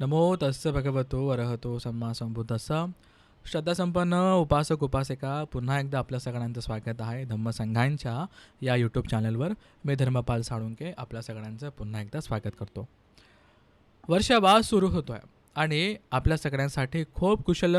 नमो तस्य भगवतो अरहतो सम्मा संबुद्धस्स श्रद्धासंपन्न उपासक उपासिका पुन्हा एकदा आपल्या सगळ्यांचं स्वागत आहे धम्मसंघांच्या या यूट्यूब चॅनलवर मी धर्मपाल साळुंके आपल्या सगळ्यांचं पुन्हा एकदा स्वागत करतो. वर्षावास सुरू होतो आहे आणि आपल्या सगळ्यांसाठी खूप कुशल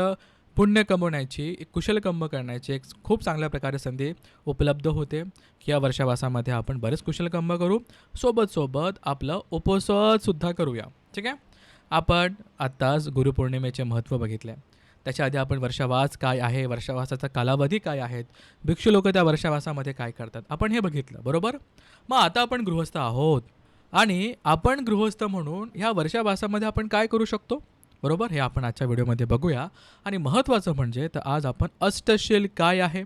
पुण्य कमवण्याची एक कुशल कर्म करण्याची एक खूप चांगल्या प्रकारे संधी उपलब्ध होते. की या वर्षावासामध्ये आपण बरेच कुशल कर्म करू. सोबत सोबत आपलं उपसतसुद्धा करूया. ठीक आहे? आपण आत्ताच गुरुपौर्णिमेचे महत्त्व बघितले त्याच्या आधी आपण वर्षावास काय आहे वर्षावासाचा कालावधी काय आहेत भिक्षू लोक त्या वर्षावासामध्ये काय करतात आपण हे बघितलं बरोबर? मग आता आपण गृहस्थ आहोत आणि आपण गृहस्थ म्हणून ह्या वर्षावासामध्ये आपण काय करू शकतो? बरोबर? हे आपण आजच्या व्हिडिओमध्ये बघूया आणि महत्त्वाचं म्हणजे तर आज आपण अष्टशील काय आहे?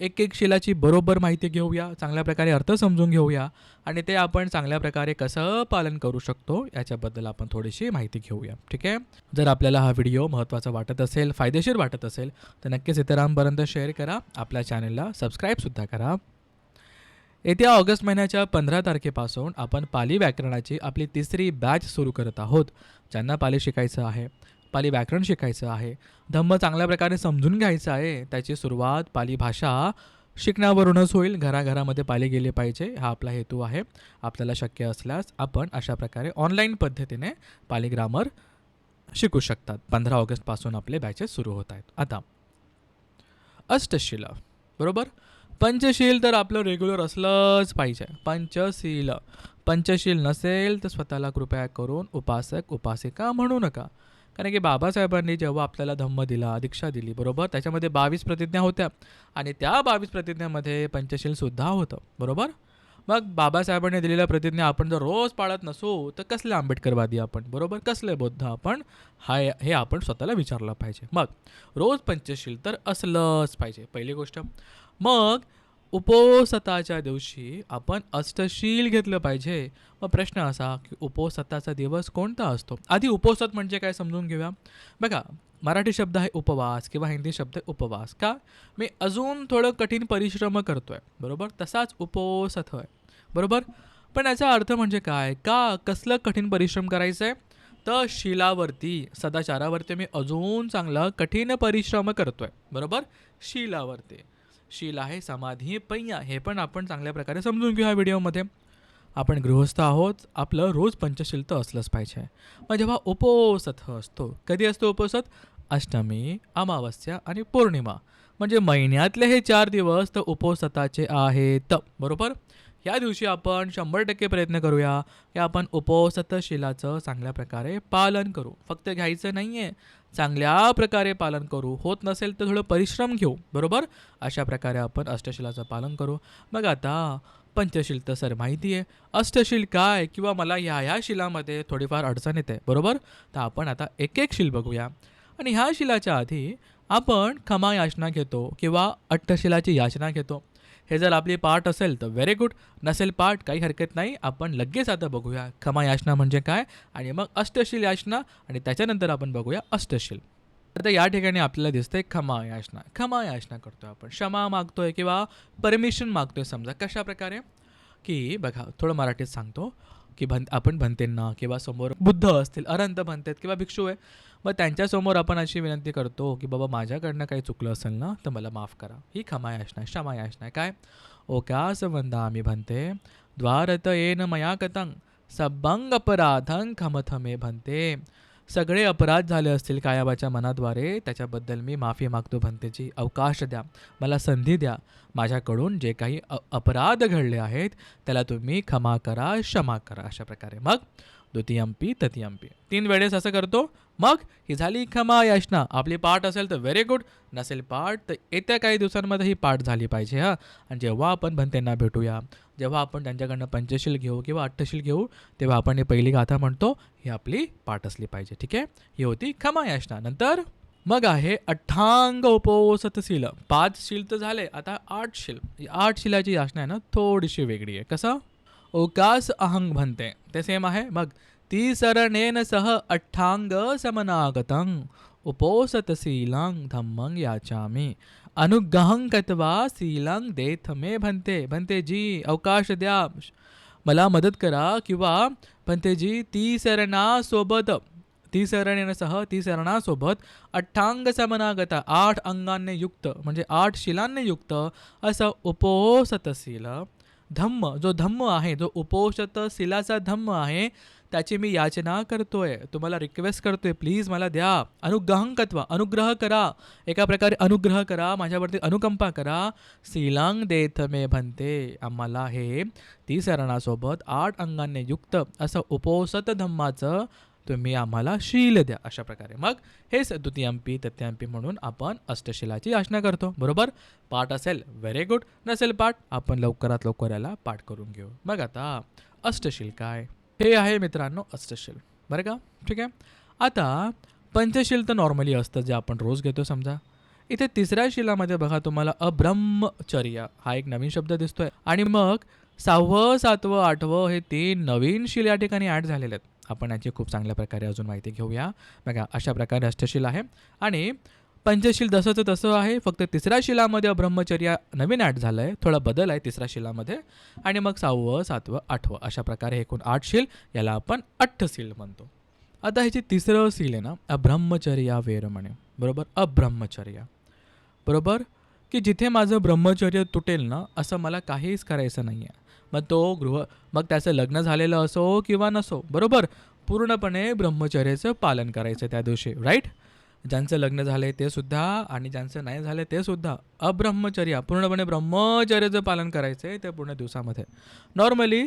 एक एक शिलाची बरोबर माहिती घेऊया चांगल्या प्रकारे अर्थ समजून घेऊया आणि ते आपण चांगल्या प्रकारे कसं पालन करू शकतो याच्याबद्दल आपण थोडीशी माहिती घेऊया. ठीक आहे? जर आपल्याला हा व्हिडिओ महत्त्वाचा वाटत असेल फायदेशीर वाटत असेल तर नक्कीच इतरांपर्यंत शेअर करा. आपल्या चॅनलला सबस्क्राईबसुद्धा करा. येत्या ऑगस्ट महिन्याच्या पंधरा तारखेपासून आपण पाली व्याकरणाची आपली तिसरी बॅच सुरू करत आहोत ज्यांना पाली शिकायचं आहे. पाली व्याकरण शिकायचं आहे. धम्म चांगल्या प्रकारे समजून घ्यायचं आहे. त्याची सुरुवात पाली भाषा शिकण्यावरूनच होईल. घराघरामध्ये पाली गेली पाहिजे हा आपला हेतू आहे. आपल्याला शक्य असल्यास आपण अशा प्रकारे ऑनलाईन पद्धतीने पाली ग्रामर शिकू शकतात. पंधरा ऑगस्टपासून आपले बॅचेस सुरू होत आहेत. आता अष्टशिला बरोबर? पंचशील तर आपलं रेग्युलर असलंच पाहिजे. पंचशील पंचशील नसेल तर स्वतःला कृपया करून उपासक उपासिका म्हणू नका. कारण की बाबासाहेबांनी जेव्हा आपल्याला धम्म दिला दीक्षा दिली बरोबर? त्याच्यामध्ये बावीस प्रतिज्ञा होत्या. आणि त्या बावीस प्रतिज्ञामध्ये पंचशीलसुद्धा होतं बरोबर? मग बाबासाहेबांनी दिलेल्या प्रतिज्ञा आपण जर रोज पाळत नसू तर कसले आंबेडकरवादी आपण बरोबर? कसले बौद्ध आपण? हाय हे आपण स्वतःला विचारलं पाहिजे. मग रोज पंचशील तर असलंच पाहिजे पहिली गोष्ट. मग उपोसताच्या दिवशी आपण अष्टशील घेतलं पाहिजे. मग प्रश्न असा की उपोसताचा दिवस कोणता असतो? आधी उपोसत म्हणजे काय समजून घेऊया. बघा मराठी शब्द आहे उपवास किंवा हिंदी शब्द आहे उपवास. का? मी अजून थोडं कठीण परिश्रम करतोय. बरोबर? तसाच उपोसत आहे बरोबर? पण याचा अर्थ म्हणजे काय? का कसलं कठीण परिश्रम करायचं आहे तर शिलावरती. सदाचारावरती मी अजून चांगलं कठीण परिश्रम करतोय. बरोबर? शिलावरती. शील आहे समाधी पैया हे पण आपण चांगल्या प्रकारे समजून घेऊ ह्या व्हिडिओमध्ये. आपण गृहस्थ आहोत. आपलं रोज पंचशील तर असलंच पाहिजे. मग जेव्हा उपोसत असतो कधी असतो उपोसत अष्टमी अमावस्या आणि पौर्णिमा. म्हणजे महिन्यातले हे चार दिवस तर उपोसताचे आहेत. बरोबर? या दिवशी आपण शंभर टक्के प्रयत्न करूया की आपण उपोसतशिलाचं चांगल्या प्रकारे पालन करू. फक्त घ्यायचं नाही आहे चांगल्या प्रकारे पालन करू. होत नसेल तर थोडं परिश्रम घेऊ. बरोबर? अशा प्रकारे आपण अष्टशिलाचं पालन करू. मग आता पंचशील तर सर माहिती आहे. अष्टशील काय किंवा मला ह्या ह्या शिलामध्ये थोडीफार अडचण येते. बरोबर? तर आपण आता एक एक शिल बघूया. आणि ह्या शिलाच्या आधी आपण क्षमा याचना घेतो किंवा अट्टशिलाची याचना घेतो. हे जर आपली पार्ट असेल तर व्हेरी गुड नसेल पाठ काही हरकत नाही. आपण लगेच आता बघूया. क्षमा याचना म्हणजे काय? आणि मग अष्टशील याचना आणि त्याच्यानंतर आपण बघूया अष्टशील. आता या ठिकाणी आपल्याला दिसतंय क्षमा याचना. क्षमा याचना करतोय आपण. क्षमा मागतोय किंवा परमिशन मागतोय समजा. कशा प्रकारे की बघा थोडं मराठीत सांगतो. की भन आपण भंतेंना किंवा समोर बुद्ध असतील अरंत भंतेत किंवा भिक्षू आहे मग त्यांच्यासमोर आपण अशी विनंती करतो की बाबा माझ्याकडनं काही चुकलं असेल ना तर मला माफ करा. ही क्षमायाचना आहे क्षमायाचना आहे. काय? ओक्यास वंदा आम्ही भंते द्वारत येन मया कतंग सबंग अपराधं खमथमे भंते सगळे अपराध झाले असतील कायाबाच्या मनाद्वारे त्याच्याबद्दल मी माफी मागतो भंतेची अवकाश द्या. मला संधी द्या. माझ्याकडून जे काही अ अपराध घडले आहेत त्याला तुम्ही क्षमा करा क्षमा करा अशा प्रकारे. मग? द्वितीयंपी तृतीयंपी. तीन वेळेस असं करतो. मग? ही झाली क्षमा याचना. आपली पाठ असेल तर व्हेरी गुड नसेल पाठ तर येत्या काही दिवसांमध्ये ही पाठ झाली पाहिजे हां. आणि जेव्हा आपण भंतेंना भेटूया जेव्हा आपण त्यांच्याकडनं पंचशील घेऊ किंवा अठ्ठशील घेऊ तेव्हा आपण ही पहिली गाथा म्हणतो ही आपली पाठ असली पाहिजे ठीक आहे? ही होती क्षमा याचना नंतर मग आहे अठ्ठांग उपोसतशील पाच शील तर झाले आता आठ शील. आठ शिलाची याचना आहे ना थोडीशी वेगळी आहे. कसं? ओकास अहंग म्हणते ते सेम आहे. मग ती सरणेन सह अठ्ठांग समनागतं उपोसतशीलं धम्मंग याचामी. अनुग्रहंकत्वा कत्वा दे देथ मे भंते जी अवकाश द्या मला मदत करा किंवा भंतेजी ती सरणासोबत ती सह ती सरणासोबत अठ्ठांग समनागता आठ अंगांनी युक्त म्हणजे आठ शिलांनी युक्त असं उपोसतशील धम्म जो धम्म आहे जो उपोषत शिलाचा धम्म आहे त्याची मी याचना करतोय. तुम्हाला रिक्वेस्ट करतोय प्लीज मला द्या. अनुग्रहंकत्व अनुग्रह करा. एका प्रकारे अनुग्रह करा माझ्यावरती अनुकंपा करा. सिलांग देथ मे भन्ते. आम्हाला हे ती शरणासोबत आठ अंगांनी युक्त असं उपोसत धम्माचं तुम्ही आम्हाला शील द्या अशा प्रकारे. मग हेच द्वितीयंपी तृतीयंपी म्हणून आपण अष्टशिलाची याचना करतो. बरोबर? पाठ असेल व्हेरी गुड नसेल पाठ आपण लवकरात लवकर याला पाठ करून घेऊ. मग आता अष्टशील काय? हे आहे मित्रांनो अष्टशील बरं का? ठीक आहे? आता पंचशील तर नॉर्मली असतं जे आपण रोज घेतो समजा. इथे तिसऱ्या शिलामध्ये बघा तुम्हाला अब्रह्मचर्य हा एक नवीन शब्द दिसतोय. आणि मग सहावं सातवं आठवं हे तीन नवीन शिल या ठिकाणी ॲड झालेले आहेत. आपण याची खूप चांगल्या प्रकारे अजून माहिती घेऊया. बघा अशा प्रकारे अष्टशील आहे. आणि पंचशील जसंचं तसं आहे. फक्त तिसऱ्या शिलामध्ये ब्रह्मचर्य नवीन ॲड झालं आहे थोडा बदल आहे तिसऱ्या शिलामध्ये. आणि मग सहावं सातवं आठवं अशा प्रकारे एकूण आठ शील. याला आपण अठ्ठशील म्हणतो. आता ह्याची तिसरं सील आहे ना अब्रह्मचर्या वेरमणे बरोबर? अब्रह्मचर्या. बरोबर? की जिथे माझं ब्रह्मचर्य तुटेल ना असं मला काहीच करायचं नाही आहे मग तो गृह मग त्याचं लग्न झालेलं असो किंवा नसो. बरोबर? पूर्णपणे ब्रह्मचर्याचं पालन करायचं त्या दिवशी. राईट ज्यांचं लग्न झालं ते सुद्धा आणि ज्यांचं नाही झालं ते सुद्धा अब्रह्मचर्या पूर्णपणे ब्रह्मचर्याचं पालन करायचं आहे त्या पूर्ण दिवसामध्ये. नॉर्मली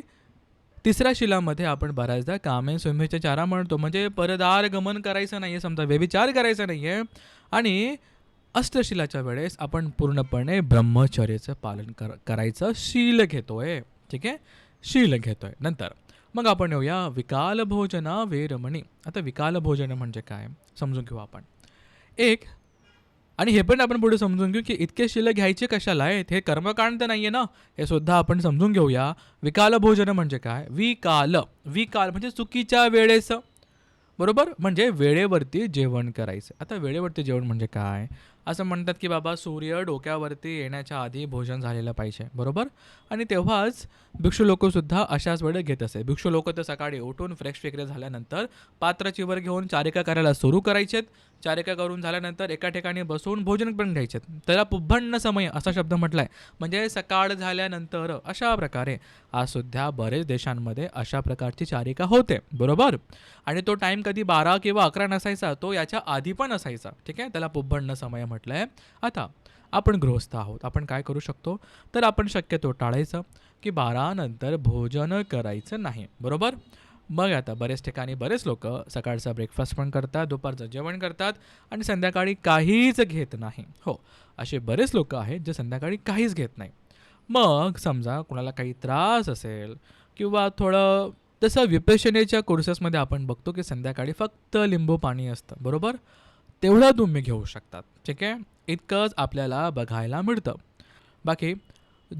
तिसऱ्या शिलामध्ये आपण बऱ्याचदा कामे स्वयंभूचे चारा म्हणतो म्हणजे परदार गमन करायचं नाही आहे समजा व्यभिचार करायचा नाही आहे आणि अष्टशिलाच्या वेळेस आपण पूर्णपणे ब्रह्मचर्याचं पालन कर करायचं शील घेतो आहे ठीक आहे? शील घेतो आहे नंतर मग आपण येऊया विकाल भोजना वेरमणी. आता विकाल भोजन म्हणजे काय? समजून घेऊ आपण. एक आणि हे पण आपण पुढे समजून घेऊ की इतके शिल्लक घ्यायचे कशाला आहेत? हे कर्मकांड तर नाही आहे ना? हे सुद्धा आपण समजून घेऊया. विकाल भोजन म्हणजे काय? विकाल. विकाल म्हणजे चुकीच्या वेळेस. बरोबर? म्हणजे वेळेवरती जेवण करायचं. आता वेळेवरती जेवण म्हणजे काय? असं म्हणतात की बाबा सूर्य डोक्यावरती येण्याच्या आधी भोजन झालेलं पाहिजे बरोबर? आणि तेव्हाच भिक्षू लोकसुद्धा अशाच वेळ घेत असे. भिक्षू लोक तर सकाळी उठून फ्रेश वगैरे झाल्यानंतर पात्र चिवर घेऊन चारिका करायला सुरू करायचेत. चारिका करून झाल्यानंतर एका ठिकाणी बसून भोजन पण घ्यायचेत. त्याला पुभन्न समय असा शब्द म्हटला आहे म्हणजे सकाळ झाल्यानंतर अशा प्रकारे. आज सुद्धा बरेच देशांमध्ये अशा प्रकारची चारिका होते बरोबर? आणि तो टाईम कधी बारा किंवा अकरा नसायचा तो याच्या आधी पण असायचा. ठीक आहे? त्याला पुभन्न समय म्हटलं आहे आता आपण गृहस्थ आहोत. आपण काय करू शकतो? तर आपण शक्यतो टाळायचं की बारानंतर भोजन करायचं नाही. बरोबर? मग आता बरेच ठिकाणी बरेच लोक सकाळचा ब्रेकफास्ट पण करतात दुपारचं जेवण करतात आणि संध्याकाळी काहीच घेत नाही. हो असे बरेच लोक आहेत जे संध्याकाळी काहीच घेत नाही. मग समजा कुणाला काही त्रास असेल किंवा थोडं तसं विपेशनेच्या कोर्सेसमध्ये आपण बघतो की संध्याकाळी फक्त लिंबू पाणी असतं. बरोबर? तेवढं तुम्ही घेऊ शकतात. ठीक आहे? इतकंच आपल्याला बघायला मिळतं. बाकी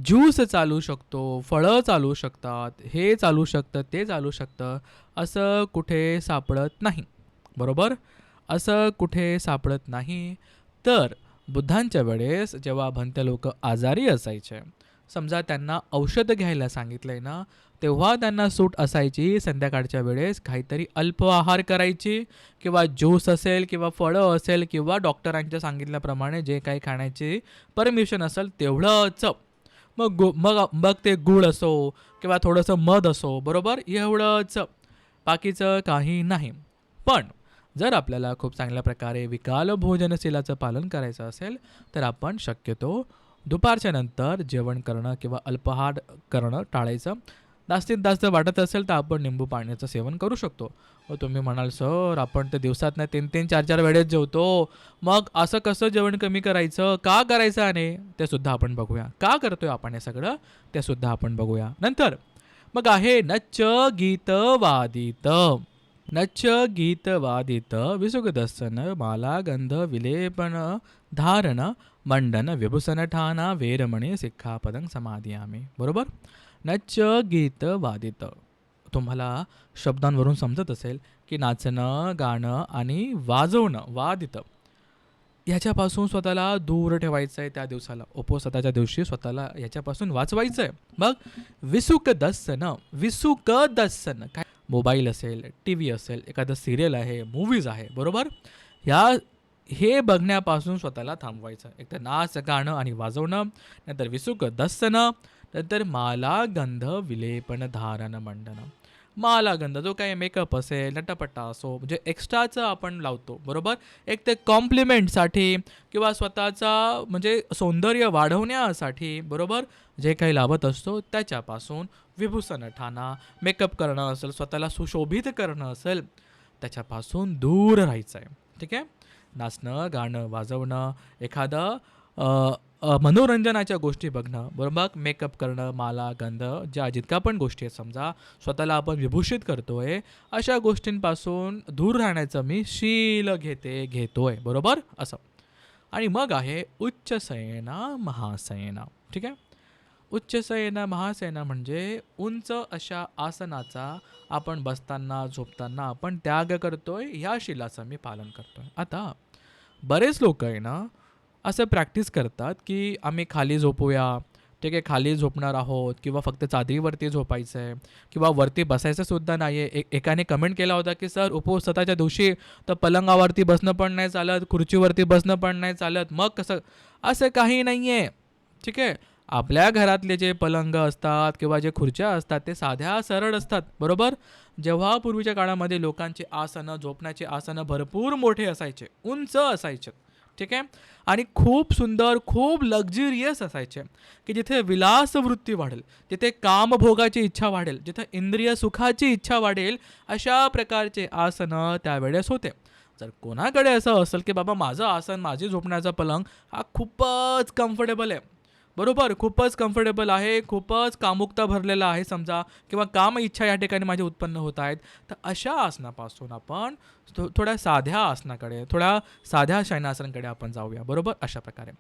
ज्यूस चालू शकतो फळं चालू शकतात हे चालू शकतं ते चालू शकतं असं कुठे सापडत नाही. बरोबर? असं कुठे सापडत नाही. तर बुद्धांच्या वेळेस जेव्हा भंते लोक आजारी असायचे समजा त्यांना औषध घ्यायला सांगितलं आहे ना तेव्हा त्यांना सूट असायची संध्याकाळच्या वेळेस काहीतरी अल्प आहार करायची किंवा ज्यूस असेल किंवा फळं असेल किंवा डॉक्टरांच्या सांगितल्याप्रमाणे जे काही खाण्याची परमिशन असेल तेवढंच. मग गु मग मग ते गूळ असो किंवा थोडंसं मध असो बरोबर? एवढंच. बाकीचं काही नाही. पण जर आपल्याला खूप चांगल्या प्रकारे विकाल भोजनशिलाचं पालन करायचं असेल तर आपण शक्यतो दुपारच्या नंतर जेवण करणं किंवा अल्पहार करणं टाळायचं. जास्तीत जास्त वाटत असेल तर आपण निंबू पाण्याचं सेवन करू शकतो. व तुम्ही म्हणाल सर आपण ते दिवसात नाही तीन तीन चार चार वेळेस जेवतो. मग असं कसं जेवण कमी करायचं? का करायचं आणि? ते सुद्धा आपण बघूया. का करतोय आपण हे सगळं? ते सुद्धा आपण बघूया. नंतर मग आहे नच गीत वादित नच गीत वादित विसुगदसन माला गंध विलेपन धारण मंडन विभूषण ठाणा वेरमणे सिक्खापदं समाधियामी. बरोबर? नच्च गीत वादित तुम्हाला शब्दांवरून समजत असेल की नाचणं गाणं आणि वाजवणं वादित. ह्याच्यापासून स्वतःला दूर ठेवायचं आहे त्या दिवसाला. उपवासाच्या दिवशी स्वतःला याच्यापासून वाचवायचं आहे मग विसुक दसन विसुक दसन काय? मोबाईल असेल टी व्ही असेल एखादं सिरियल आहे मूवीज आहे बरोबर? ह्या हे बघण्यापासून स्वतःला थांबवायचं. एक तर नाच गाणं आणि वाजवणं नंतर विसुक दස්සनं नंतर माला गंध विलेपन धारण मंडन माला गंध जो काही मेकअप असेल नटपट्टा असो म्हणजे एक्स्ट्राचं आपण लावतो बरोबर? एक ते कॉम्प्लिमेंटसाठी किंवा स्वतःचा म्हणजे सौंदर्य वाढवण्यासाठी बरोबर? जे काही लावत असतो त्याच्यापासून विभूषण ठाणा मेकअप करणं असेल स्वतःला सुशोभित करणं असेल त्याच्यापासून दूर राहायचं आहे ठीक आहे? नाचणं गाणं वाजवणं एखादं मनोरंजनाच्या गोष्टी बघणं बरोबर? मेकअप करणं माला गंध ज्या जितका पण गोष्टी आहेत समजा स्वतःला आपण विभूषित करतोय अशा गोष्टींपासून दूर राहण्याचं मी शील घेते घेतोय बरोबर? असं. आणि मग आहे उच्च सैना महासेना ठीक आहे? उच्च सयना महासेना म्हणजे उंच अशा आसनाचा आपण बसताना झोपताना आपण त्याग करतोय ह्या शिलाचं मी पालन करतोय. आता बरेच लोक आहे ना असं प्रॅक्टिस करतात की आम्ही खाली झोपूया ठीक आहे खाली झोपणार आहोत किंवा फक्त चादरीवरती झोपायचं आहे किंवा वरती बसायचं सुद्धा नाही आहे एक एकाने कमेंट केला होता की सर उपवासाच्या दिवशी तर पलंगावरती बसणं पण नाही चालत खुर्चीवरती बसणं पण नाही चालत. मग कसं? असं काही नाही आहे ठीक आहे? आपल्या घरातले जे पलंग असतात किंवा जे खुर्च्या असतात ते साध्या सरळ असतात. बरोबर? जेव्हा पूर्वीच्या काळामध्ये लोकांचे आसनं झोपण्याचे आसनं भरपूर मोठे असायचे उंच असायचे. ठीक आहे? आणि खूप सुंदर खूप लक्झरियस असायचे. की जिथे विलासवृत्ती वाढेल जिथे कामभोगाची इच्छा वाढेल जिथे इंद्रिय सुखाची इच्छा वाढेल अशा प्रकारचे आसनं त्यावेळेस होते. जर कोणाकडे असं असेल की बाबा माझं आसन माझी झोपण्याचा पलंग हा खूपच कम्फर्टेबल आहे. बरोबर खूपच कम्फर्टेबल आहे खूपच कामुकता भरलेला आहे समजा किंवा काम इच्छा या ठिकाणी माझी उत्पन्न होत आहेत. तर अशा आसनापासून आपण थो थोड्या साध्या आसनाकडे थोड्या साध्या शयनासनाकडे आपण जाऊया बरोबर? अशा प्रकारे.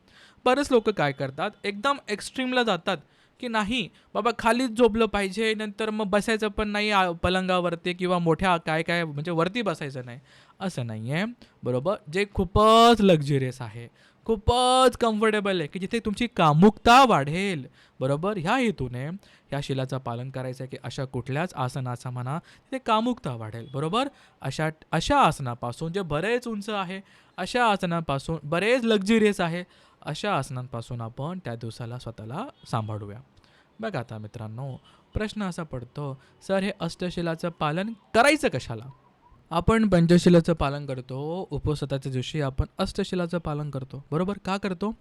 बरेच लोक काय करतात एकदम एक्स्ट्रीमला जातात की नाही बाबा खालीच झोपलं पाहिजे नंतर मग बसायचं पण नाही आ- पलंगावरती किंवा मोठ्या काय काय म्हणजे वरती बसायचं नाही. असं नाही आहे बरोबर? जे खूपच लक्झरियस आहे. खूपच कम्फर्टेबल आहे की जिथे तुमची कामुकता वाढेल. बरोबर? ह्या हेतूने ह्या शिलाचं पालन करायचं आहे की अशा कुठल्याच आसनाचा म्हणा तिथे कामुकता वाढेल. बरोबर? अशा अशा आसनापासून जे बरेच उंच आहे अशा आसनापासून बरेच लक्झरियस आहे अशा आसनांपासून आपण त्या दिवसाला स्वतःला सांभाळूया. बघा आता मित्रांनो प्रश्न असा पडतो सर हे अष्टशिलाचं पालन करायचं कशाला? आपण पंचशिलाचं पालन करतो उपसताच्या दिवशी आपण अष्टशिलाचं पालन करतो. बरोबर? का करतो?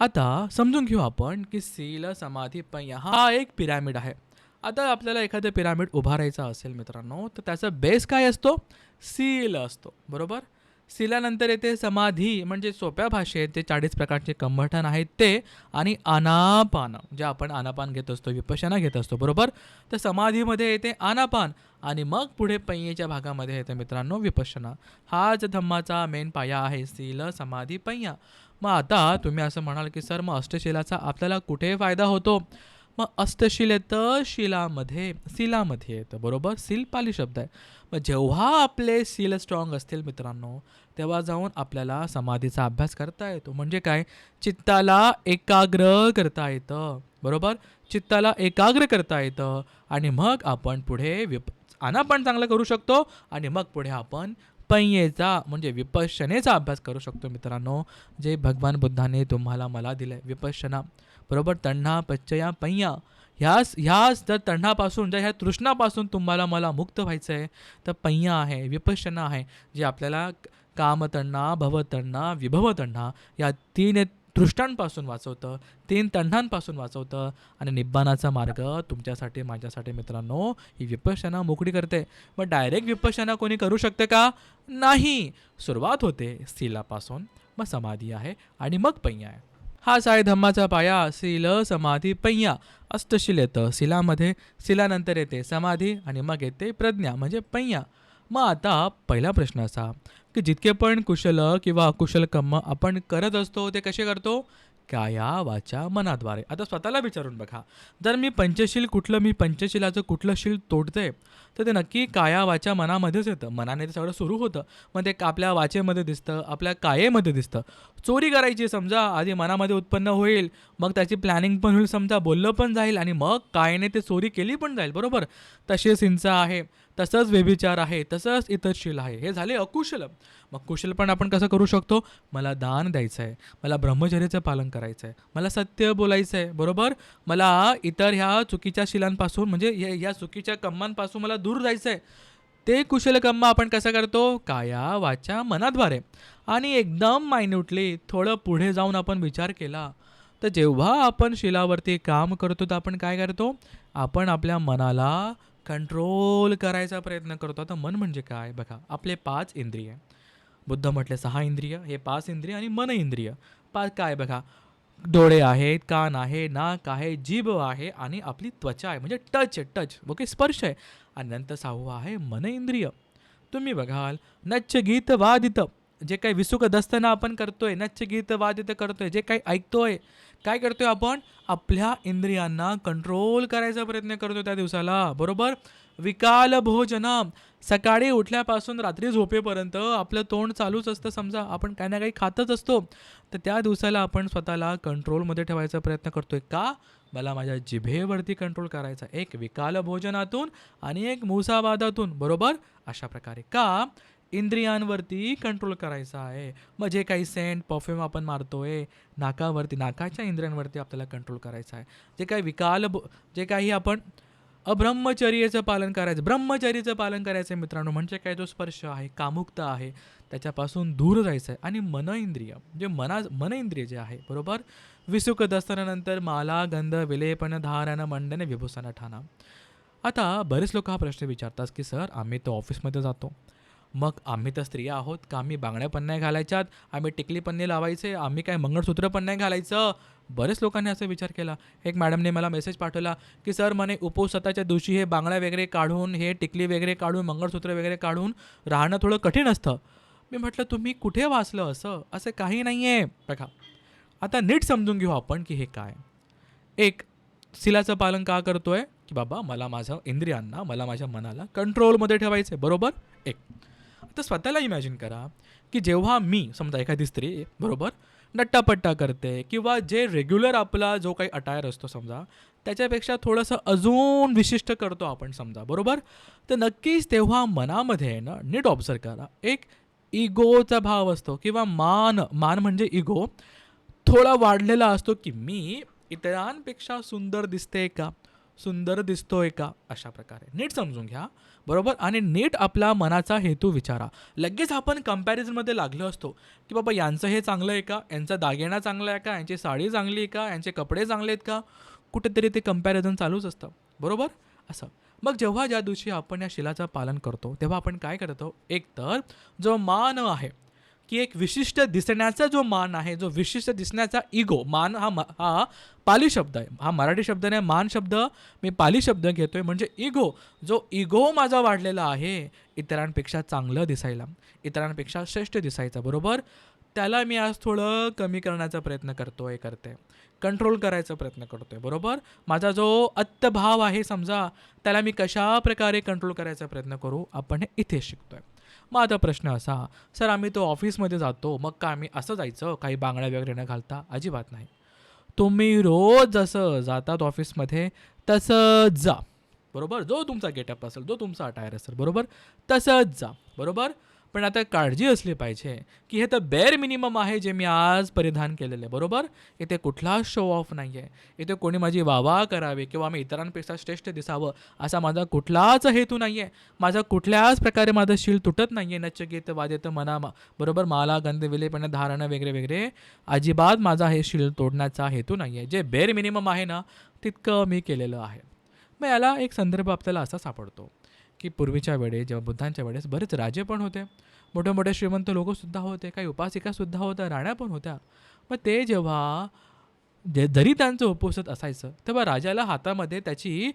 आता समजून घेऊ आपण की सील समाधी पय्या हा एक पिरॅमिड आहे. आता आपल्याला एखादं पिरामिड उभारायचा असेल मित्रांनो तर त्याचा बेस काय असतो? सील असतो. बरोबर? सिलानंतर येते समाधी म्हणजे सोप्या भाषेत जे चाळीस प्रकारचे कंबठन आहेत ते आणि आनापान जे आपण आनापान घेत असतो विपशना घेत असतो बरोबर? तर समाधीमध्ये येते आनापान आणि मग पुढे पैयेच्या भागामध्ये येते मित्रांनो विपशना हाच धम्माचा मेन पाया आहे सील समाधी पैया मग आता तुम्ही असं म्हणाल की सर मग अष्टशिलाचा आपल्याला कुठे फायदा होतो? मग अष्टशिल येतं शिलामध्ये सिलामध्ये येतं बरोबर? सील पाली शब्द आहे. मग जेव्हा आपले सील स्ट्रॉंग असतील मित्रांनो तेव्हा जाऊन आपल्याला समाधीचा अभ्यास करता येतो. म्हणजे काय? चित्ताला एकाग्र करता येतं बरोबर? चित्ताला एकाग्र करता येतं आणि मग आपण पुढे विप आना पण चांगलं करू शकतो आणि मग पुढे आपण पैयेचा म्हणजे विपशनेचा अभ्यास करू शकतो मित्रांनो. जे भगवान बुद्धाने तुम्हाला मला दिलं आहे विपशना बरोबर? तण्हा पच्चया पैया ह्याच ह्याच जर तण्णापासून जर ह्या तृष्णापासून तुम्हाला मला मुक्त व्हायचं आहे. तर पैया आहे विपश्यना आहे जे आपल्याला कामतण्णा भवतण्णा विभवतण्णा या तीन तृष्टांपासून वाचवतं तीन तण्णांपासून वाचवतं. आणि निब्बानाचा मार्ग तुमच्यासाठी माझ्यासाठी मित्रांनो ही विपश्यना मोकळी करते. मग डायरेक्ट विपश्यना कोणी करू शकते का? नाही. सुरुवात होते स्थिलापासून मग समाधी आहे आणि मग पैया आहे. हाच आहे धम्माचा पाया शिल समाधी पैया. अष्टशील येतं शिलामध्ये शिलानंतर येते समाधी आणि मग येते प्रज्ञा म्हणजे पैया. मग आता पहिला प्रश्न असा की जितके पण कुशल किंवा अकुशल कर्म आपण करत असतो ते कसे करतो? काया वाचा मनाद्वारे. आता स्वतःला विचारून बघा. जर मी पंचशील कुठलं मी पंचशिलाचं कुठलं शील तोडतंय तर ते नक्की काया वाचा मनामध्येच येतं. मनाने ते सगळं सुरू होतं. मग ते आपल्या वाचेमध्ये दिसतं आपल्या कायेमध्ये दिसतं. चोरी करायची समजा आधी मनामध्ये उत्पन्न होईल मग त्याची प्लॅनिंग पण होईल समजा बोललं पण जाईल आणि मग कायने ते चोरी केली पण जाईल. बरोबर? तसेच हिंसा आहे. तसंच व्यभिचार आहे तसंच इतर शील आहे. हे झाले अकुशल मग कुशल पण आपण कसं करू शकतो? मला दान द्यायचं आहे मला ब्रह्मचर्याचं पालन करायचं आहे मला सत्य बोलायचं आहे बरोबर? मला इतर ह्या चुकीच्या शिलांपासून म्हणजे ह्या या चुकीच्या कम्मांपासून मला दूर जायचं आहे. ते कुशल कर्म आपण कसं करतो? काया वाचा मनाद्वारे. आणि एकदम मायन्युटली थोडं पुढे जाऊन आपण विचार केला तर जेव्हा आपण शिलावरती काम करतो तर आपण काय करतो? आपण आपल्या मनाला कंट्रोल करायचा प्रयत्न करतो. आता मन म्हणजे काय? बघा आपले पाच इंद्रिय. बुद्ध म्हटले सहा इंद्रिय हे पाच इंद्रिय आणि मन इंद्रिय. पाच काय बघा? डोळे आहेत कान आहे नाक आहे जीभ आहे आणि आपली त्वचा आहे. म्हणजे टच टच. ओके स्पर्श आहे. आणि नंतर सहावं आहे मन इंद्रिय. तुम्ही बघाल नच्च गीत वादित. जे काही विसुक दस्तना आपण करतोय नच्च गीत वादित करतोय जे काही ऐकतोय काय करतोय आपण? आपल्या इंद्रियांना कंट्रोल करायचा प्रयत्न करतो त्या दिवसाला. बरोबर? विकाल भोजन सकाळी उठल्यापासून रात्री झोपेपर्यंत आपलं तोंड चालूच असतं. समजा आपण काही ना काही खातच असतो. तर त्या दिवसाला आपण स्वतःला कंट्रोलमध्ये ठेवायचा प्रयत्न करतोय का? मला माझ्या जिभेवरती कंट्रोल करायचा. एक विकाल भोजनातून आणि एक मुसावादातून. बरोबर? अशा प्रकारे. का? इंद्रियांवरती कंट्रोल करायचा आहे. मग जे काही सेंट परफ्यूम आपण मारतोय नाकावरती नाकाच्या इंद्रियांवरती आपल्याला कंट्रोल करायचा आहे. जे काही विकाल जे काही आपण अब्रह्मचर्याचं पालन करायचं ब्रह्मचर्याचं पालन करायचं आहे मित्रांनो म्हणजे काय? जो स्पर्श आहे कामुकता आहे त्याच्यापासून दूर जायचं आहे. आणि मन इंद्रिय जे मना मन इंद्रिय जे आहे बरोबर? विसुक दस्तनानंतर माला गंध विलेपन धारण मंडन विभूषण ठाणा. आता बरेच लोक हा प्रश्न विचारतात की सर आम्ही तर ऑफिसमध्ये जातो. मग आम्ही तर स्त्रिया आहोत का आम्ही बांगड्या पण नाही घालायच्यात? आम्ही टिकली पण नाही लावायचे आम्ही काय मंगळसूत्र पण नाही घालायचं? बरेच लोकांनी असा विचार केला. एक मॅडमने मला मेसेज पाठवला की सर म्हणे उपवासाच्या दिवशी हे बांगड्या वगैरे काढून हे टिकली वगैरे काढून मंगळसूत्र वगैरे काढून राहणं थोडं कठीण असतं. मी म्हटलं तुम्ही कुठे वाचलं असं? असं काही नाही आहे बघा आता नीट समजून घेऊ आपण की हे काय. एक शिलाचं पालन का करतोय? की बाबा मला माझ्या इंद्रियांना मला माझ्या मनाला कंट्रोलमध्ये ठेवायचं आहे बरोबर? एक. तर स्वतःला इमॅजिन करा की जेव्हा मी समजा एखादी स्त्री बरोबर नट्टापट्टा करते किंवा जे रेग्युलर आपला जो काही अटायर असतो समजा त्याच्यापेक्षा थोडंसं अजून विशिष्ट करतो आपण समजा बरोबर? तर नक्कीच तेव्हा मनामध्ये आहे ना नीट ऑब्झर्व करा. एक इगोचा भाव असतो किंवा मान मान म्हणजे इगो थोडा वाढलेला असतो की मी इतरांपेक्षा सुंदर दिसते का? सुंदर दिसतोय का? अशा प्रकारे. नीट समजून घ्या. बरोबर? आणि नीट आपला मनाचा हेतू विचारा. लगेच आपण कम्पॅरिझनमध्ये लागलो असतो की बाबा यांचं हे चांगलं आहे का? यांचा दागिना चांगला आहे का? यांची साडी चांगली आहे का? यांचे कपडे चांगले आहेत का? कुठेतरी ते कंपॅरिझन चालूच असतं. बरोबर? असं. मग जेव्हा ज्या दिवशी आपण या शिलाचं पालन करतो तेव्हा आपण काय करतो? एक तर जो मान आहे की एक विशिष्ट दिसण्याचा जो मान आहे जो विशिष्ट दिसण्याचा इगो मान हा म- हा पाली शब्द आहे. हा मराठी शब्द नाही मान शब्द मी पाली शब्द घेतोय. म्हणजे इगो जो इगो माझा वाढलेला आहे इतरांपेक्षा चांगलं दिसायला इतरांपेक्षा श्रेष्ठ दिसायचं बरोबर? त्याला मी आज थोडं कमी करण्याचा प्रयत्न करतो आहे करते. कंट्रोल करायचा प्रयत्न करतो आहे बरोबर? माझा जो अत्तभाव आहे समजा त्याला मी कशा प्रकारे कंट्रोल करायचा प्रयत्न करू आपण हे इथे आहे मग आता प्रश्न असा सर आम्ही तो ऑफिसमध्ये जातो मग का आम्ही असं जायचं? काही बांगड्या वगैरे न घालता? अजिबात नाही. तुम्ही रोज जसं जातात ऑफिसमध्ये तसंच जा. बरोबर? जो तुमचा गेटअप असेल जो तुमचा अटायर असेल बरोबर? तसंच जा. बरोबर? पण आता काळजी असली पाहिजे की हे तर बेअर मिनिमम आहे जे मी आज परिधान केलेलं आहे बरोबर? इथे कुठलाच शो ऑफ नाही आहे इथे कोणी माझी वावा करावी किंवा मी इतरांपेक्षा श्रेष्ठ दिसावं असा माझा कुठलाच हेतू नाही आहे माझा कुठल्याच प्रकारे माझं शील तुटत नाही आहे नचगीत गीत मना बरोबर? माला गंध विलेपणे धारणं वगैरे वगैरे अजिबात माझा हे शील तोडण्याचा हेतू नाही आहे जे बेअर मिनिमम आहे ना तितकं मी केलेलं आहे. मग याला एक संदर्भ आपल्याला असा सापडतो. की पूर्वीच्या वेळेस जेव्हा बुद्धांच्या वेळेस बरेच राजे पण होते. मोठे मोठे श्रीमंत लोकसुद्धा होते काही उपासिकासुद्धा होत्या राण्या पण होत्या. मग ते जेव्हा जे जरी त्यांचं उपस्थित असायचं तेव्हा राजाला हातामध्ये त्याची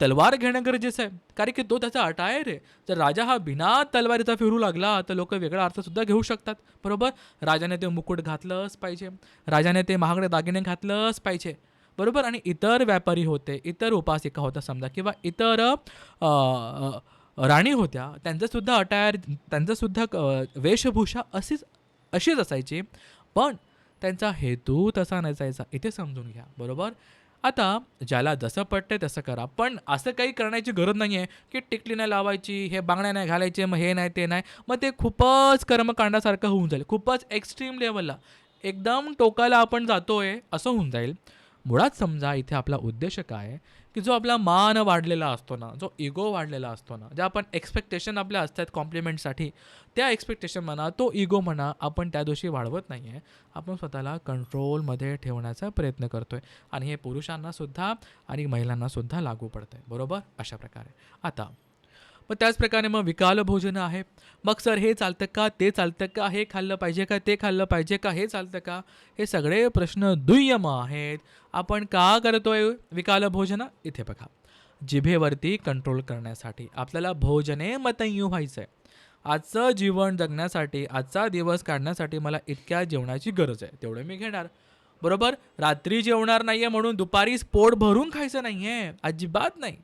तलवार घेणं गरजेचं आहे. कारण की तो त्याचा अटायर आहे. जर राजा हा बिना तलवारीचा फिरू लागला तर लोक वेगळा अर्थसुद्धा घेऊ शकतात. बरोबर? राजाने ते मुकुट घातलंच पाहिजे. राजाने ते महागडे दागिने घातलंच पाहिजे. बरोबर? आणि इतर व्यापारी होते इतर उपासिका होत्या समजा किंवा इतर राणी होत्या त्यांचंसुद्धा अटायर त्यांचंसुद्धा वेशभूषा अशीच अशीच असायची. पण त्यांचा हेतू तसा नसायचा. इथे समजून घ्या बरोबर? आता ज्याला जसं पटते तसं करा. पण असं काही करण्याची गरज नाही आहे की टिकली नाही लावायची हे बांगड्या नाही घालायचे मग हे नाही ते नाही. मग ते खूपच कर्मकांडासारखं होऊन जाईल. खूपच एक्स्ट्रीम लेवलला एकदम टोकाला आपण जातो आहे असं होऊन जाईल. मुळात समजा इथे आपला उद्देश काय? आहे की जो आपला मान वाढलेला असतो ना जो इगो वाढलेला असतो ना ज्या आपण एक्सपेक्टेशन आपल्या असतात कॉम्प्लिमेंटसाठी त्या एक्सपेक्टेशन म्हणा तो इगो म्हणा आपण त्या दिवशी वाढवत नाही आहे आपण स्वतःला कंट्रोलमध्ये ठेवण्याचा प्रयत्न करतो आहे आणि हे पुरुषांनासुद्धा आणि महिलांनासुद्धा लागू पडतं आहे बरोबर? अशा प्रकारे. आता मग त्याचप्रकारे मग विकाल भोजन आहे. मग सर हे चालतं का? ते चालतं का? हे खाल्लं पाहिजे का? ते खाल्लं पाहिजे का? हे चालतं का? हे सगळे प्रश्न दुय्यम आहेत. आपण का करतोय विकाल भोजन? इथे बघा. जिभेवरती कंट्रोल करण्यासाठी. आपल्याला भोजने मतयू व्हायचं आहे आजचं जीवन जगण्यासाठी आजचा दिवस काढण्यासाठी मला इतक्या जेवणाची गरज आहे. तेवढं मी घेणार. बरोबर? रात्री जेवणार नाही आहे म्हणून दुपारी पोट भरून खायचं नाही आहे अजिबात नाही.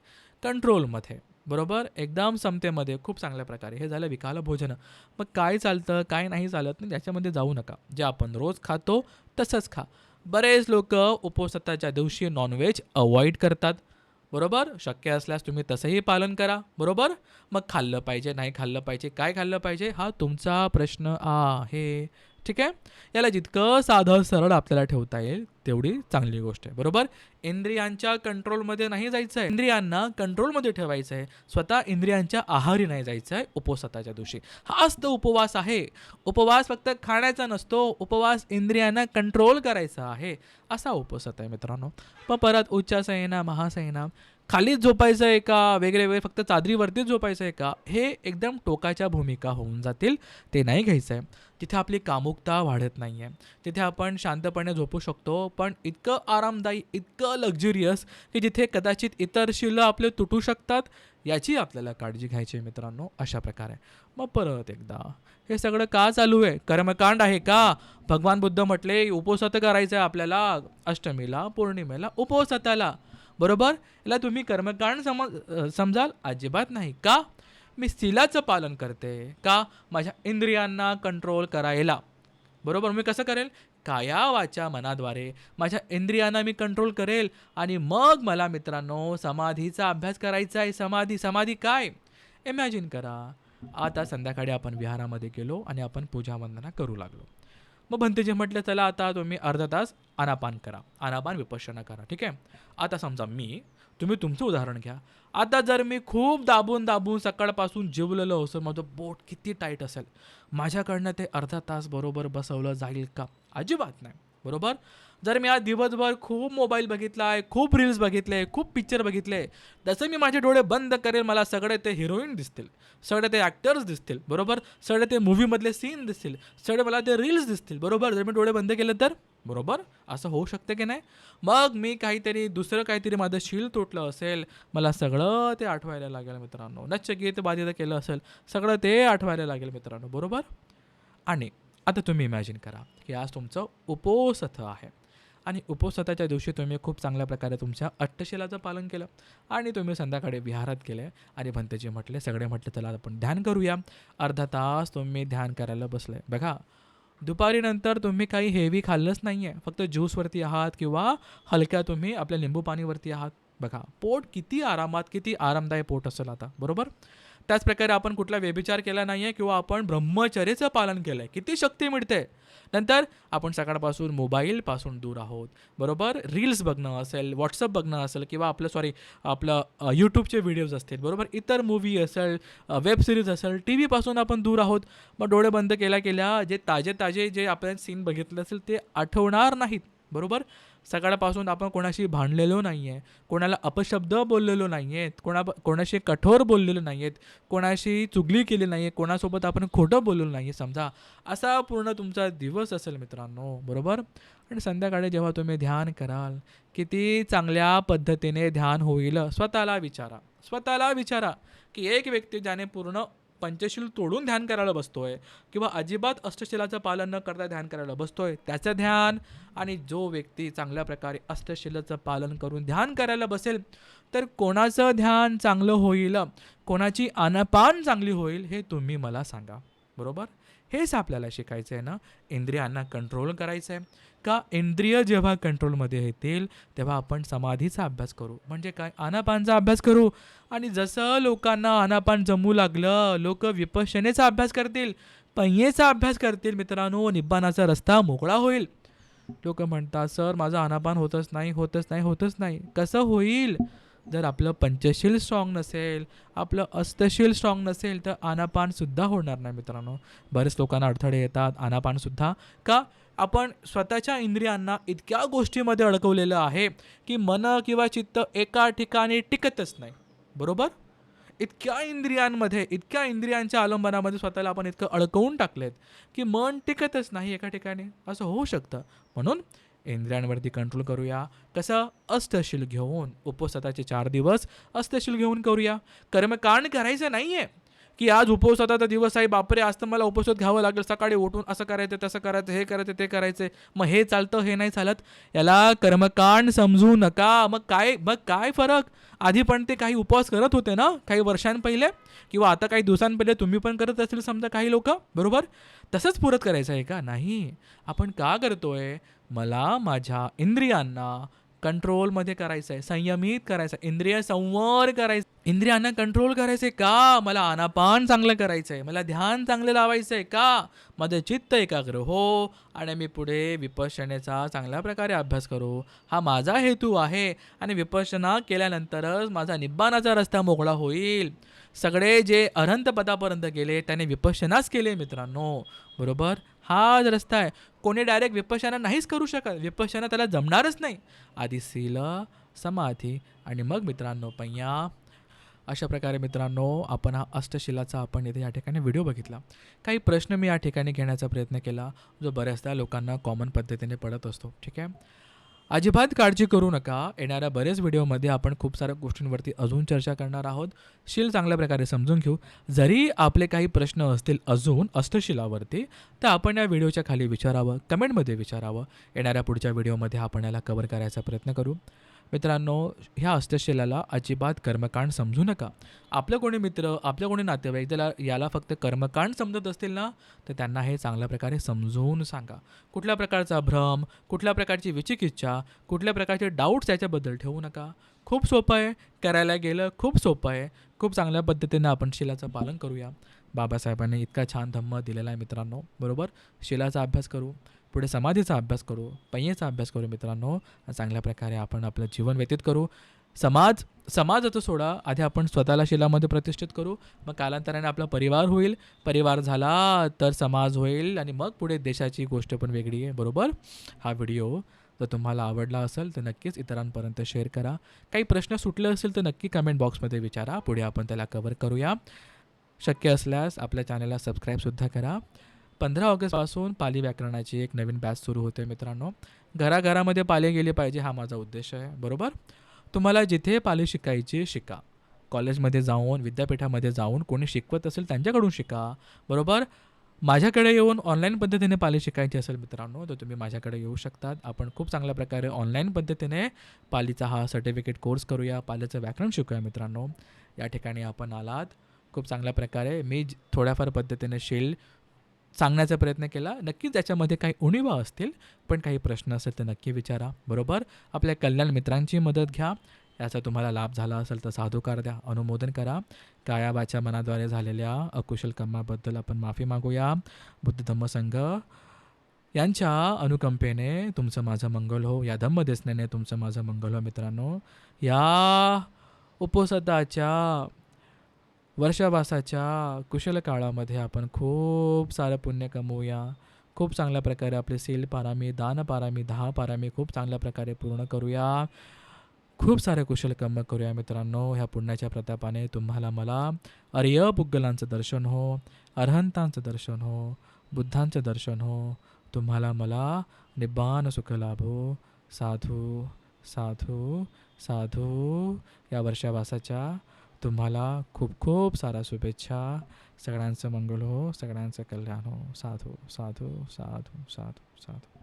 कंट्रोलमध्ये बरोबर? एकदम समतेमध्ये खूप चांगल्या प्रकारे. हे झालं विकाल भोजन. मग काय चालतं काय नाही चालत नाही त्याच्यामध्ये जाऊ नका. जे आपण रोज खातो तसंच खा. बरेच लोक उपवासाच्या दिवशी नॉनव्हेज अवॉइड करतात. बरोबर? शक्य असल्यास तुम्ही तसंही पालन करा. बरोबर? मग खाल्लं पाहिजे नाही खाल्लं पाहिजे काय खाल्लं पाहिजे? हा तुमचा प्रश्न आहे. ठीक आहे? याला जितकं साधं सरळ आपल्याला ठेवता येईल तेवढी चांगली गोष्ट आहे. बरोबर? इंद्रियांच्या कंट्रोलमध्ये नाही जायचं आहे. इंद्रियांना कंट्रोलमध्ये ठेवायचं आहे. स्वतः इंद्रियांच्या आहारी नाही जायचं आहे उपवासाच्या दिवशी. हाच तो उपवास आहे. उपवास फक्त खाण्याचा नसतो. उपवास इंद्रियांना कंट्रोल करायचा आहे. असा उपवासात आहे मित्रांनो. मग परत उच्चासयना महासयना खालीच झोपायचं आहे का? वेगळे वेगळे फक्त चादरीवरतीच झोपायचं आहे का? हे एकदम टोकाच्या भूमिका होऊन जातील. ते नाही घ्यायचं आहे. तिथे आपली कामुकता वाढत नाही आहे तिथे आपण शांतपणे झोपू शकतो पण इतकं आरामदायी इतकं लक्झुरियस की जिथे कदाचित इतर शिलं आपले तुटू शकतात याची आपल्याला काळजी घ्यायची आहे मित्रांनो अशा प्रकारे. मग परत एकदा. हे सगळं का चालू आहे? कर्मकांड आहे का? भगवान बुद्ध म्हटले उपवासात करायचं आहे आपल्याला अष्टमीला पौर्णिमेला उपवासाताला बरोबर? याला तुम्ही कर्मकांड समज समजाल? अजिबात नाही. का? मी शिलाचं पालन करते का माझ्या इंद्रियांना कंट्रोल करायला? बरोबर मी कसं करेल? काया वाचा मनाद्वारे. माझ्या इंद्रियांना मी कंट्रोल करेल आणि मग मला मित्रांनो समाधीचा अभ्यास करायचा आहे. समाधी समाधी काय? इमॅजिन करा आता संध्याकाळी आपण विहारामध्ये गेलो आणि आपण पूजा वंदना करू लागलो. मग भंतेजी म्हटलं चला आता तुम्ही अर्धा तास आनापान करा. आनापान विपश्यना करा. ठीक आहे? आता समजा मी तुम्ही तुमचं उदाहरण घ्या. आता जर मी खूप दाबून दाबून सकाळपासून जेवलेलो असेल माझं बोट किती टाईट असेल? माझ्याकडनं ते अर्धा तास बरोबर बसवलं जाईल का? अजिबात नाही. बरोबर? जर मी आज दिवसभर खूप मोबाईल बघितला आहे खूप रील्स बघितले खूप पिक्चर बघितले जसं मी माझे डोळे बंद करेल मला सगळे ते हिरोईन दिसतील सगळे ते ॲक्टर्स दिसतील बरोबर? सगळे ते मूवीमधले सीन दिसतील सगळे मला ते रील्स दिसतील बरोबर? जर मी डोळे बंद केले तर बरोबर? असं होऊ शकतं की नाही? मग मी काहीतरी दुसरं काहीतरी माझं शील तुटलं असेल मला सगळं ते आठवायला लागेल मित्रांनो. नच्चगीत बाधित केलं असेल सगळं ते आठवायला लागेल मित्रांनो बरोबर? आणि आता तुम्ही इमॅजिन करा की आज तुमचं उपोसथ आहे. आणि उपोसथाच्या दिवशी तुम्ही खूप चांगल्या प्रकारे तुमच्या अट्टशिलाचं पालन केलं आणि तुम्ही संध्याकाळी विहारात गेले. आणि भंतेजी म्हटले सगळे म्हटले चला आपण ध्यान करूया. अर्धा तास तुम्ही ध्यान करायला बसले. बघा दुपारीनंतर तुम्ही काही हेवी खाल्लंच नाही आहे फक्त ज्यूसवरती आहात किंवा हलक्या तुम्ही आपल्या लिंबू पाणीवरती आहात. बघा पोट किती आरामात किती आरामदायी पोट असेल आता बरोबर? त्याचप्रकारे आपण कुठला व्यभिचार केला नाही आहे किंवा आपण ब्रह्मचर्याचं पालन केलं आहे किती शक्ती मिळते. नंतर आपण सकाळपासून मोबाईलपासून दूर आहोत. बरोबर? रील्स बघणं असेल व्हॉट्सअप बघणं असेल किंवा आपलं सॉरी आपलं यूट्यूबचे व्हिडिओज असतील. बरोबर? इतर मूवी असेल वेब सिरीज असेल टी व्हीपासून आपण दूर आहोत. मग डोळे बंद केल्या केल्या जे ताजे ताजे जे आपण सीन बघितले असेल ते आठवणार नाहीत. बरोबर? सकाळपासून आपण कोणाशी भांडलेलो नाही आहे कोणाला अपशब्द बोललेलो नाही आहेत कोणा कोणाशी कठोर बोललेलो नाही आहेत कोणाशी चुगली केली नाही आहे कोणासोबत आपण खोटं बोललेलो नाही आहे समजा. असा पूर्ण तुमचा दिवस असेल मित्रांनो बरोबर? आणि संध्याकाळी जेव्हा तुम्ही ध्यान कराल किती चांगल्या पद्धतीने ध्यान होईल स्वतःला विचारा. स्वतःला विचारा की एक व्यक्ती ज्याने पूर्ण पंचशील तोडून ध्यान करायला बसतोय किंवा अजिबात अष्टशिलाचं पालन न करता ध्यान करायला बसतोय त्याचं ध्यान आणि जो व्यक्ती चांगल्या प्रकारे अष्टशिलाचं पालन करून ध्यान करायला बसेल तर कोणाचं ध्यान चांगलं होईल कोणाची आनपान चांगली होईल हे तुम्ही मला सांगा. बरोबर? हेच आपल्याला शिकायचं आहे ना? इंद्रियांना कंट्रोल करायचं आहे का इंद्रिय जेव्हा कंट्रोलमध्ये येतील तेव्हा आपण समाधीचा अभ्यास करू. म्हणजे काय? आनापानचा अभ्यास करू. आणि जसं लोकांना आनापान जमू लागलं लोक विपशनेचा अभ्यास करतील पय्येचा अभ्यास करतील मित्रांनो निब्बानाचा रस्ता मोकळा होईल. लोक म्हणतात सर माझं आनापान होतच नाही होतच नाही होतच नाही. कसं होईल? जर आपलं पंचशील स्ट्रॉंग नसेल आपलं अस्तशील स्ट्रॉंग नसेल तर आनापानसुद्धा होणार नाही मित्रांनो. बरेच लोकांना अडथळे येतात आनापानसुद्धा का? आपण स्वतःच्या इंद्रियांना इतक्या गोष्टीमध्ये अडकवलेलं आहे की मन किंवा चित्त एका ठिकाणी टिकतच नाही. बरोबर? इतक्या इंद्रियांमध्ये इतक्या इंद्रियांच्या आलंबनामध्ये स्वतःला आपण इतकं अडकवून टाकलेत की मन टिकतच नाही एका ठिकाणी. असं होऊ शकतं. म्हणून इंद्रियांवरती कंट्रोल करूया. कसं? अष्टशील घेऊन. उपवासाचे चार दिवस अष्टशील घेऊन करूया. कर्मकांड करायचं नाही आहे की आज उपवासाचा दिवस आहे बापरे आज तर मला उपवासात घ्यावं लागेल. सकाळी उठून असं करायचं तसं करायचं हे करायचं ते करायचं. मग हे चालतं हे नाही चालत. याला कर्मकांड समजू नका. मग काय मग काय फरक? आधी पण ते काही उपवास करत होते ना काही वर्षांपहिले किंवा आता काही दिवसांपहिले तुम्ही पण करत असेल समजा काही लोक? बरोबर? तसंच पुरत करायचं आहे का? नाही. आपण का करतोय? मला माझ्या इंद्रियांना कंट्रोलमध्ये करायचं आहे संयमित करायचं आहे इंद्रिय संवर करायचं इंद्रियांना कंट्रोल करायचं आहे का? मला आनापान चांगलं करायचं आहे मला ध्यान चांगलं लावायचं आहे का? माझं चित्त एकाग्र हो आणि मी पुढे विपशनेचा चांगल्या प्रकारे अभ्यास करू. हा माझा हेतू आहे आणि विपशना केल्यानंतरच माझा निब्बानाचा रस्ता मोकळा होईल. सगळे जे अनंत पदापर्यंत गेले त्याने विपशनाच केले मित्रांनो. बरोबर? हाच रस्ता आहे कोणी डायरेक्ट विपश्यना नाहीच करू शकत. विपश्यना त्याला जमणारच नाही. आधी सील समाधी आणि मग मित्रांनो पय्या. अशा प्रकारे मित्रांनो आपण हा अष्टशिलाचा आपण इथे या ठिकाणी व्हिडिओ बघितला. काही प्रश्न मी या ठिकाणी घेण्याचा प्रयत्न केला जो बऱ्याचदा लोकांना कॉमन पद्धतीने पडत असतो. ठीक आहे? अजिबात काळजी करू नका. येणाऱ्या बरेच व्हिडिओमध्ये आपण खूप साऱ्या गोष्टींवरती अजून चर्चा करणार आहोत. शील चांगल्या प्रकारे समजून घेऊ. जरी आपले काही प्रश्न असतील अजून अष्टशिलावरती तर आपण या व्हिडिओच्या खाली विचारावं कमेंटमध्ये विचारावं. येणाऱ्या पुढच्या व्हिडिओमध्ये आपण याला कवर करायचा प्रयत्न करू. मित्रांनो ह्या हस्तशिलाला अजिबात कर्मकांड समजू नका. आपलं कोणी मित्र आपलं कोणी नातेवाईक ज्याला याला फक्त कर्मकांड समजत असतील ना तर त्यांना हे चांगल्या प्रकारे समजवून सांगा. कुठल्या प्रकारचा भ्रम कुठल्या प्रकारची विचिकिच्छा कुठल्या प्रकारचे डाऊट्स याच्याबद्दल ठेवू नका. खूप सोपं आहे करायला गेलं खूप सोपं आहे. खूप चांगल्या पद्धतीनं आपण शिलाचं पालन करूया. बाबासाहेबांनी इतका छान धम्म दिलेला आहे मित्रांनो बरोबर? शिलाचा अभ्यास करू. पुढे समाधीचा अभ्यास करू पैयेचा अभ्यास करू मित्रांनो चांगल्या प्रकारे आपण आपलं जीवन व्यतीत करू. समाज समाजाचं सोडा आधी आपण स्वतःला शिलामध्ये प्रतिष्ठित करू मग कालांतराने आपला परिवार होईल. परिवार झाला तर समाज होईल आणि मग पुढे देशाची गोष्ट पण वेगळी आहे बरोबर? हा व्हिडिओ जर तुम्हाला आवडला असेल तर नक्कीच इतरांपर्यंत शेअर करा. काही प्रश्न सुटले असेल तर नक्की कमेंट बॉक्समध्ये विचारा. पुढे आपण त्याला कवर करूया. शक्य असल्यास आपल्या चॅनलला सबस्क्राईबसुद्धा करा. पंधरा ऑगस्टपासून पाली व्याकरणाची एक नवीन बॅच सुरू होते मित्रांनो. घराघरामध्ये पाली गेली पाहिजे हा माझा उद्देश आहे बरोबर? तुम्हाला जिथे पाली शिकायची शिका. कॉलेजमध्ये जाऊन विद्यापीठामध्ये जाऊन कोणी शिकवत असेल त्यांच्याकडून शिका बरोबर? माझ्याकडे येऊन ऑनलाईन पद्धतीने पाली शिकायची असेल मित्रांनो तर तुम्ही माझ्याकडे येऊ शकतात. आपण खूप चांगल्या प्रकारे ऑनलाईन पद्धतीने पालीचा हा सर्टिफिकेट कोर्स करूया पालीचं व्याकरण शिकूया मित्रांनो. या ठिकाणी आपण आलात. खूप चांगल्या प्रकारे मी थोड्याफार पद्धतीने शेल सांगण्याचा प्रयत्न केला. नक्कीच त्याच्यामध्ये काही उणिवा असतील पण काही प्रश्न असेल तर नक्की विचारा. बरोबर? आपल्या कल्याण मित्रांची मदत घ्या. याचा तुम्हाला लाभ झाला असेल तर साधुकार द्या अनुमोदन करा. कायाबाच्या मनाद्वारे झालेल्या अकुशल कामाबद्दल आपण माफी मागूया. बुद्ध धम्मसंघ यांच्या अनुकंपेने तुमचं माझं मंगल हो. या धम्म देसण्याने तुमचं माझं मंगल हो मित्रांनो. या उपसदाच्या वर्षावासाच्या कुशल काळामध्ये आपण खूप सारं पुण्य कमवूया. खूप चांगल्या प्रकारे आपले सील पारामी दान पारामी दहा पारामी खूप चांगल्या प्रकारे पूर्ण करूया. खूप सारे कुशल कर्म करूया मित्रांनो. ह्या पुण्याच्या प्रतापाने तुम्हाला मला अर्य पुग्गलांचं दर्शन हो अरहंतांचं दर्शन हो बुद्धांचं दर्शन हो. तुम्हाला मला निबान सुख लाभो हो. साधू साधू साधू. या वर्षावासाच्या तुम्हाला खूप खूप सारा शुभेच्छा. सगळ्यांचं मंगल हो सगळ्यांचं कल्याण हो. साधू साधू साधू साधू साधू.